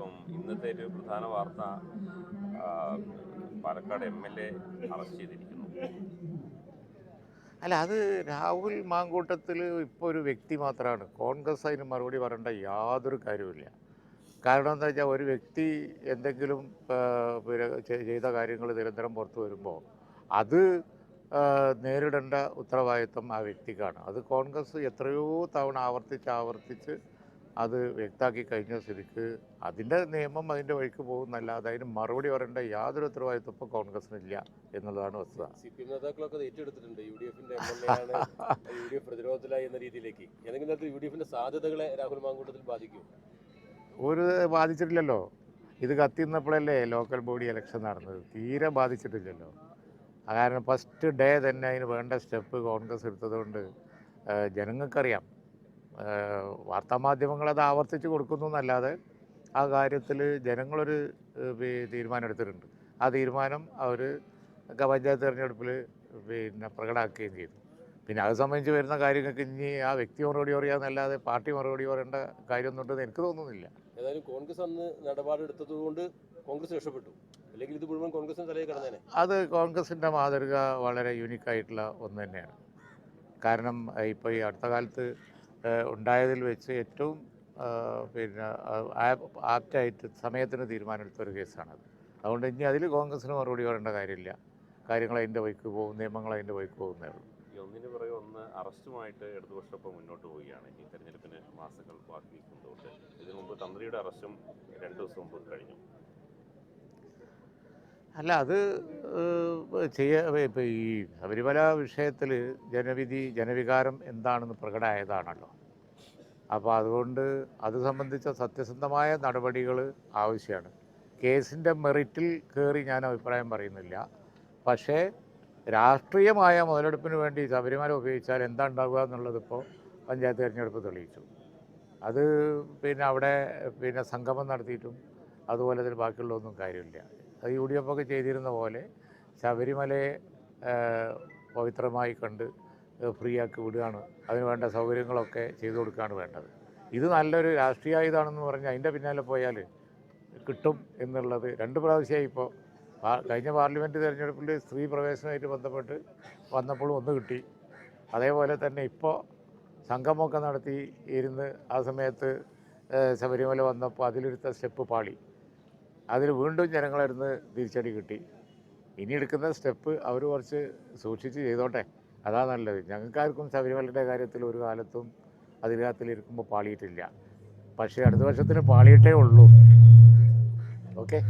ഇപ്പം ഇന്നത്തെ ഒരു പ്രധാന വാർത്ത Palakkad M L A arrest ചെയ്തിരിക്കുന്നു. അല്ല അത് രാഹുൽ മാങ്കൂട്ടത്തിൽ ഇപ്പോൾ ഒരു വ്യക്തി മാത്രമാണ് കോൺഗ്രസ് അതിന് മറുപടി പറയേണ്ട യാതൊരു കാര്യവുമില്ല. കാരണം എന്താ വെച്ചാൽ ഒരു വ്യക്തി എന്തെങ്കിലും ചെയ്ത കാര്യങ്ങൾ നിരന്തരം പുറത്തു വരുമ്പോൾ അത് നേരിടേണ്ട ഉത്തരവാദിത്വം ആ വ്യക്തിക്കാണ്. അത് കോൺഗ്രസ് എത്രയോ തവണ ആവർത്തിച്ച് ആവർത്തിച്ച് അത് വ്യക്തമാക്കി കഴിഞ്ഞ സ്ഥിതിക്ക് അതിന്റെ നിയമം അതിന്റെ വഴിക്ക് പോകുന്നല്ല. അതിന് മറുപടി പറയേണ്ട യാതൊരു ഉത്തരവാദിത്വം ഇപ്പോൾ കോൺഗ്രസിനില്ല എന്നുള്ളതാണ് വസ്തുത. സി പി എം നേതാക്കളൊക്കെ അത് ഏറ്റെടുത്തിട്ടുണ്ട്. യു ഡി എഫിന്റെ എം എൽ എ ആണ്. യു ഡി എഫ് പ്രതിരോധത്തിലായി എന്ന രീതിയിലേക്ക്. ഏതെങ്കിലും തരത്തിൽ യു ഡി എഫിന്റെ സാധ്യതകളെ രാഹുൽ മാങ്കൂട്ടത്തിൽ ബാധിക്കും ഒരു ബാധിച്ചിട്ടില്ലല്ലോ. ഇത് കത്തിന്നപ്പോഴല്ലേ ലോക്കൽ ബോഡി ഇലക്ഷൻ നടന്നത്. തീരെ ബാധിച്ചിട്ടില്ലല്ലോ. കാരണം ഫസ്റ്റ് ഡേ തന്നെ അതിന് വേണ്ട സ്റ്റെപ്പ് കോൺഗ്രസ് എടുത്തതുകൊണ്ട് കൊണ്ട് ജനങ്ങൾക്കറിയാം. അത് ആവർത്തിച്ച് കൊടുക്കുന്നു എന്നല്ലാതെ ആ കാര്യത്തിൽ ജനങ്ങളൊരു തീരുമാനം എടുത്തിട്ടുണ്ട് ആ തീരുമാനം അവർ പഞ്ചായത്ത് തിരഞ്ഞെടുപ്പിൽ പിന്നെ പ്രകടമാക്കുകയും ചെയ്തു. പിന്നെ അത് സംബന്ധിച്ച് വരുന്ന കാര്യങ്ങൾക്ക് ഇനി ആ വ്യക്തി മറുപടി പറയാന്നല്ലാതെ പാർട്ടി മറുപടി പറയേണ്ട കാര്യമൊന്നും ഉണ്ടെന്ന് എനിക്ക് തോന്നുന്നില്ല. ഏതായാലും കോൺഗ്രസ് അന്ന് നിലപാടെടുത്തത് കൊണ്ട് കോൺഗ്രസ് രക്ഷപ്പെട്ടു. അല്ലെങ്കിൽ ഇത് മുഴുവൻ കോൺഗ്രസിന് തലയിൽ കിടന്നേനെ. അത് കോൺഗ്രസിന്റെ മാതൃക വളരെ യൂണിക്കായിട്ടുള്ള ഒന്ന് തന്നെയാണ്. കാരണം ഇപ്പോൾ ഈ അടുത്ത കാലത്ത് ഉണ്ടായതിൽ വെച്ച് ഏറ്റവും പിന്നെ ആപ്റ്റായിട്ട് സമയത്തിന് തീരുമാനമെടുത്ത ഒരു കേസാണത്. അതുകൊണ്ട് ഇനി അതിൽ കോൺഗ്രസിന് മറുപടി പറയേണ്ട കാര്യമില്ല. കാര്യങ്ങൾ അതിന്റെ വഴിക്ക് പോകും നിയമങ്ങൾ അതിന്റെ വഴിക്ക് പോകുന്നേ ഉള്ളൂ. ഒന്നിന് പുറകെ ഒന്ന് അറസ്റ്റുമായിട്ട് ഇടതുപക്ഷം ഇപ്പോൾ മുന്നോട്ട് പോവുകയാണ്. ഈ തെരഞ്ഞെടുപ്പിന് മാസങ്ങൾ ബാക്കി നിൽക്കുന്നതുകൊണ്ട് ഇതിനു മുമ്പ് തന്ത്രിയുടെ അറസ്റ്റും രണ്ട് ദിവസം മുമ്പ് കഴിഞ്ഞു. അല്ല അത് ചെയ്യ ഇപ്പോൾ ഈ ശബരിമല വിഷയത്തിൽ ജനവിധി ജനവികാരം എന്താണെന്ന് പ്രകടമായതാണല്ലോ. അപ്പോൾ അതുകൊണ്ട് അത് സംബന്ധിച്ച സത്യസന്ധമായ നടപടികൾ ആവശ്യമാണ് കേസിന്റെ മെറിറ്റിൽ കയറി ഞാൻ അഭിപ്രായം പറയുന്നില്ല. പക്ഷേ രാഷ്ട്രീയമായ മുതലെടുപ്പിന് വേണ്ടി ശബരിമല ഉപയോഗിച്ചാൽ എന്താ ഉണ്ടാവുക എന്നുള്ളത് ഇപ്പോൾ പഞ്ചായത്ത് തിരഞ്ഞെടുപ്പ് തെളിയിച്ചു. അത് പിന്നെ അവിടെ പിന്നെ സംഗമം നടത്തിയിട്ടും അതുപോലെ തന്നെ ബാക്കിയുള്ളതൊന്നും കാര്യമില്ല. യു ഡി എഫ് ഒക്കെ ചെയ്തിരുന്ന പോലെ ശബരിമലയെ പവിത്രമായി കണ്ട് ഫ്രീ ആക്കി വിടുകയാണ്. അതിന് വേണ്ട സൗകര്യങ്ങളൊക്കെ ചെയ്തു കൊടുക്കുകയാണ് വേണ്ടത്. ഇത് നല്ലൊരു രാഷ്ട്രീയ ഇതാണെന്ന് പറഞ്ഞാൽ അതിന്റെ പിന്നാലെ പോയാൽ കിട്ടും എന്നുള്ളത് രണ്ട് പ്രാവശ്യമായി ഇപ്പോൾ കഴിഞ്ഞ പാർലമെന്റ് തിരഞ്ഞെടുപ്പിൽ സ്ത്രീ പ്രവേശനമായിട്ട് ബന്ധപ്പെട്ട് വന്നപ്പോഴും ഒന്ന് കിട്ടി. അതേപോലെ തന്നെ ഇപ്പോൾ സംഗമമൊക്കെ നടത്തി ഇരുന്ന് ആ സമയത്ത് ശബരിമല വന്നപ്പോൾ അതിലൊരുത്ത സ്റ്റെപ്പ് പാളി. അതിൽ വീണ്ടും ജനങ്ങളടുന്ന് തിരിച്ചടി കിട്ടി. ഇനി എടുക്കുന്ന സ്റ്റെപ്പ് അവർ കുറച്ച് സൂക്ഷിച്ച് ചെയ്തോട്ടെ. അതാ നല്ലത്. ഞങ്ങൾക്കാർക്കും ശബരിമലയുടെ കാര്യത്തിൽ ഒരു കാലത്തും അതിനകത്തിലിരിക്കുമ്പോൾ പാളിയിട്ടില്ല. പക്ഷേ അടുത്ത വർഷത്തിന് പാളിയിട്ടേ ഉള്ളൂ. ഓക്കെ?